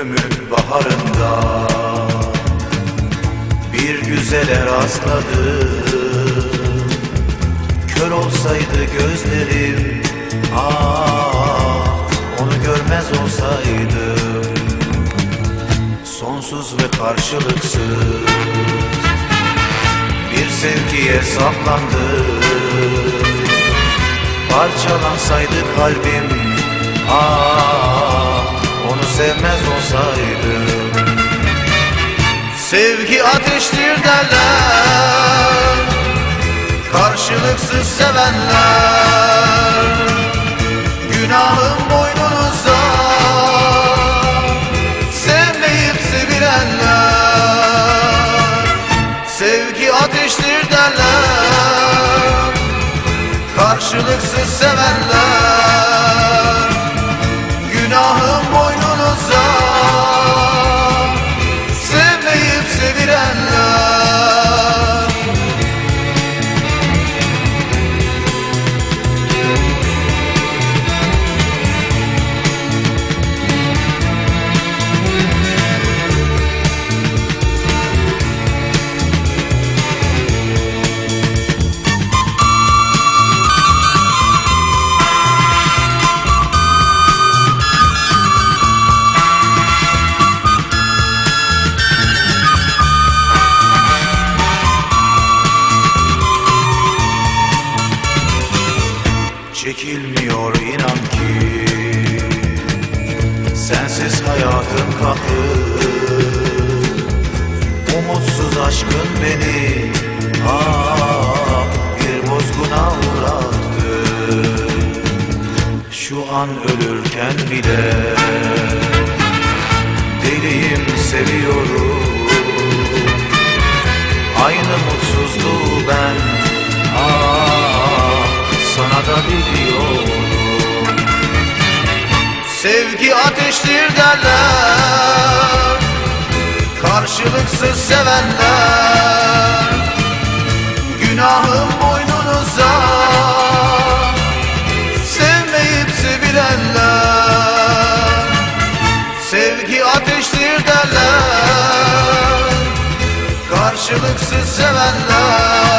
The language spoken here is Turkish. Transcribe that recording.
ömrümün baharında Bir güzele rastladım Kör olsaydı gözlerim ah Onu görmez olsaydım. Sonsuz ve karşılıksız Bir sevgiye saplandım Parçalansaydı kalbim ah sevmez olsaydım Sevgi ateştir derler Karşılıksız sevenler. Günahım boynunuzda Sevmeyip sevilenler. Sevgi ateştir derler Karşılıksız sevenler Çekilmiyor inan ki. Sensiz hayatım kalktı Umutsuz aşkın beni ah, Bir bozguna uğrattı. Şu an ölürken bile Deliyim seviyorum. Aynı mutsuzluğu ben sana da biliyorum Sevgi ateştir derler Karşılıksız sevenler. Günahım boynunuza Sevmeyip sevilenler. Sevgi ateştir derler Karşılıksız sevenler